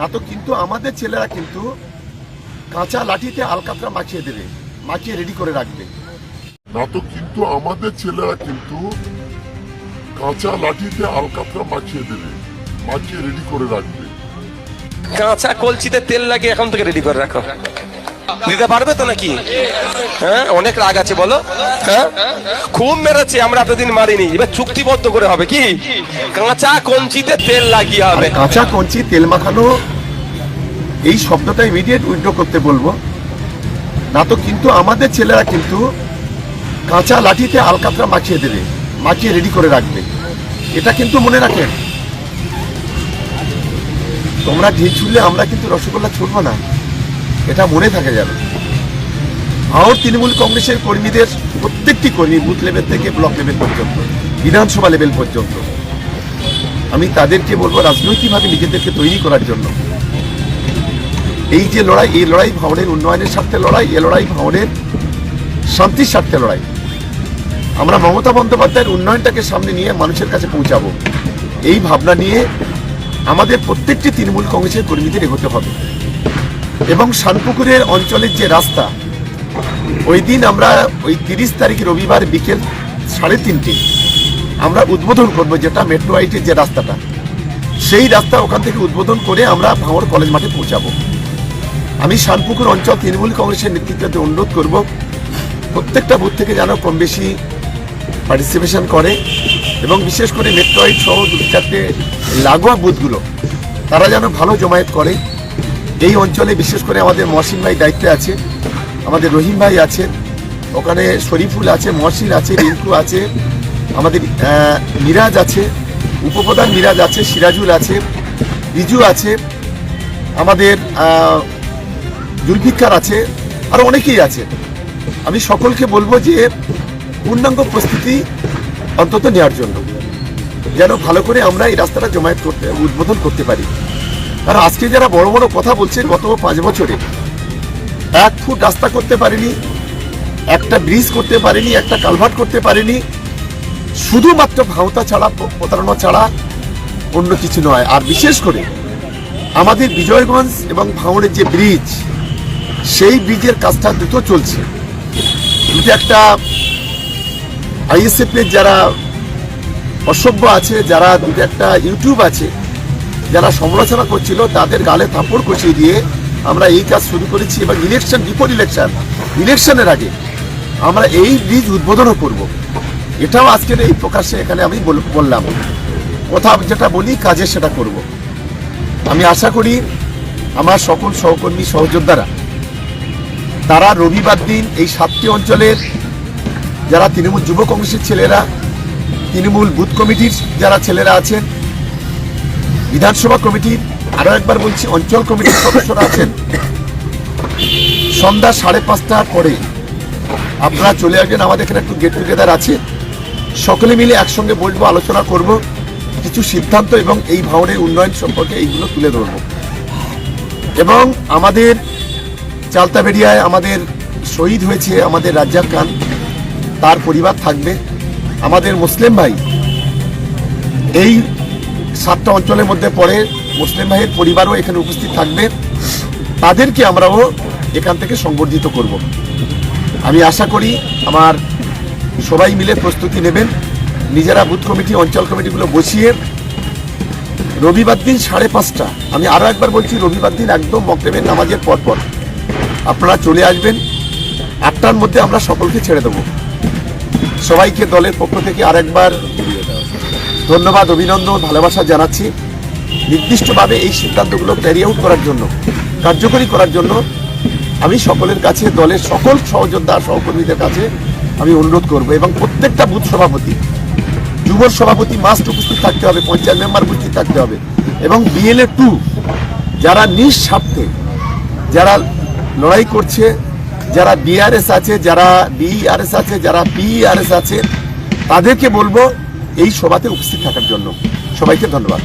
না তো কিন্তু আমাদের ছেলেরা কিন্তু কাঁচা লাঠিতে আলকাতরা মাখিয়ে দেবে মাখিয়ে রেডি করে রাখবে। না তো কিন্তু আমাদের ছেলেরা কিন্তু কাঁচা লাঠিতে আলকাতরা মাখিয়ে দেবে মাখিয়ে রেডি করে রাখবে। কাঁচা কলচিতে তেল লাগিয়ে এখন থেকে রেডি করে রাখো। দিতে পারবে তো নাকি? হ্যাঁ অনেক রাগ আছে বলো। হ্যাঁ? খুব মেরেছে আমরা এতদিন মারিনি। এবার চুক্তিবদ্ধ করে হবে কি? কাঁচা কঞ্চিতে তেল লাগিয়ে হবে। কাঁচা কঞ্চি তেল মাখানো এই শব্দটা ইমিডিয়েট উইথড্র করতে বলব। না তো কিন্তু আমাদের ছেলেরা কিন্তু কাঁচা লাঠিতে আলকাতরা মাখিয়ে দেবে, মাখিয়ে রেডি করে রাখবে। এটা কিন্তু মনে রাখেন। তোমরা ঢিল ছুড়লে আমরা কিন্তু রসগোল্লা ছুড়বো না। এটা মনে থাকে যাবে ভারত তৃণমূল কংগ্রেসের কর্মীদের, প্রত্যেকটি কর্মী বুথ লেভেল থেকে ব্লক লেভেল পর্যন্ত, বিধানসভা লেভেল পর্যন্ত। আমি তাদেরকে বলব রাজনৈতিকভাবে নিজেদেরকে তৈরি করার জন্য। এই যে লড়াই, এই লড়াই ভাবনের উন্নয়নের স্বার্থে লড়াই, এ লড়াই ভাবনের শান্তির স্বার্থে লড়াই। আমরা মমতা বন্দ্যোপাধ্যায়ের উন্নয়নটাকে সামনে নিয়ে মানুষের কাছে পৌঁছাবো। এই ভাবনা নিয়ে আমাদের প্রত্যেকটি তৃণমূল কংগ্রেসের কর্মীদের এগোতে হবে। এবং শানপুকুরের অঞ্চলের যে রাস্তা, ওই দিন আমরা ওই তিরিশ তারিখ রবিবার বিকেল সাড়ে তিনটে আমরা উদ্বোধন করব যেটা মেট্রো আইটির যে রাস্তাটা। সেই রাস্তা ওখান থেকে উদ্বোধন করে আমরা ভাঙড় কলেজ মাঠে পৌঁছাবো। আমি শানপুকুর অঞ্চল তৃণমূল কংগ্রেসের নেতৃত্বে অনুরোধ করব, প্রত্যেকটা বুথ থেকে যেন কম বেশি পার্টিসিপেশন করে এবং বিশেষ করে মেট্রো আইট সহ দু চারটে লাগোয়া বুথগুলো, তারা যেন ভালো জমায়েত করে। এই অঞ্চলে বিশেষ করে আমাদের মহসিন ভাই দায়িত্বে আছে, আমাদের রহিম ভাই আছেন ওখানে শরীফুল আছে, মহসিন আছে, রিঙ্কু আছে, আমাদের মিরাজ আছে, উপপ্রধান মিরাজ আছে, সিরাজুল আছে রিজু আছে, আমাদের জুলফিকার আছে, আরও অনেকেই আছে। আমি সকলকে বলব যে পূর্ণাঙ্গ প্রস্তুতি অন্তত নেওয়ার জন্য। যেন ভালো করে আমরা এই রাস্তাটা জমায়েত করতে, উদ্বোধন করতে পারি। কারণ আজকে যারা বড় বড় কথা বলছে গত পাঁচ বছরে, এক ফুট রাস্তা করতে পারেনি, একটা ব্রিজ করতে পারেনি, একটা কালভার্ট করতে পারেনি। শুধুমাত্র ভাওতা ছাড়া প্রতারণা ছাড়া অন্য কিছু নয়। আর বিশেষ করে আমাদের বিজয়গঞ্জ এবং ভাঙড়ের যে ব্রিজ সেই ব্রিজের কাজটা দ্রুত চলছে। দুটো একটা আইএসএফ এর যারা অসভ্য আছে, যারা দুটো একটা ইউটিউব আছে, যারা সমালোচনা করছিল, তাদের গালে থাপড় কষিয়ে দিয়ে আমরা এই কাজ শুরু করেছি এবং ইলেকশন বিফোর ইলেকশন ইলেকশনের আগে আমরা এই ব্রিজ উদ্বোধনও করব। এটাও আজকের এই প্রকাশে এখানে আমি বললাম। কথা যেটা বলি, কাজে সেটা করব। আমি আশা করি আমার সকল সহকর্মী, সহযোদ্ধারা তারা রবিবার দিন এই সাতটি অঞ্চলের যারা তৃণমূল যুব কংগ্রেসের ছেলেরা, তৃণমূল বুথ কমিটির যারা ছেলেরা আছেন, বিধানসভা কমিটির, আরও একবার বলছি, অঞ্চল কমিটির সদস্যরা আছেন। সন্ধ্যা সাড়ে পাঁচটার পরে আপনারা চলে আসবেন, আমাদের এখানে একটু গেট টুগেদার আছে। সকলে মিলে একসঙ্গে বসবো আলোচনা করব, কিছু সিদ্ধান্ত এবং এই ভাওনের উন্নয়ন সম্পর্কে এইগুলো তুলে ধরবো। এবং আমাদের চালতাবেড়িয়ায় আমাদের শহীদ হয়েছে আমাদের রাজ্জাক খান। তার পরিবার থাকবে। আমাদের মুসলিম ভাই এই সাতটা অঞ্চলের মধ্যে পড়ে মুসলিম ভাইয়ের পরিবারও এখানে উপস্থিত থাকবে। তাদেরকে আমরাও এখান থেকে সংবর্ধিত করব। আমি আশা করি আমার সবাই মিলে প্রস্তুতি নেবেন। নিজেরা বুথ কমিটি, অঞ্চল কমিটিগুলো বসিয়ে রবিবার দিন সাড়ে পাঁচটা, আমি আরও একবার বলছি রবিবার দিন একদম মকরেবের নামাজের পর পর আপনারা চলে আসবেন। আটটার মধ্যে আমরা সকলকে ছেড়ে দেবো। সবাইকে দলের পক্ষ থেকে আরেকবার ধন্যবাদ, অভিনন্দন, ভালোবাসা জানাচ্ছি। নির্দিষ্টভাবে এই সিদ্ধান্তগুলো ক্যারি আউট করার জন্য, কার্যকরী করার জন্য আমি সকলের কাছে, দলের সকল সহযোদ্ধা, সহকর্মীদের কাছে আমি অনুরোধ করব এবং প্রত্যেকটা বুথ সভাপতি, যুব সভাপতি মাস্ট উপস্থিত থাকতে হবে, পঞ্চায়েত মেম্বার উপস্থিত থাকতে হবে এবং বিএলএ টু যারা নিঃস্বার্থে, যারা লড়াই করছে, যারা বিআরএস আছে, যারা বিআরএস আছে, যারা পিআরএস আছে, তাদেরকে বলব এই সভাতে উপস্থিত থাকার জন্য। সবাইকে ধন্যবাদ।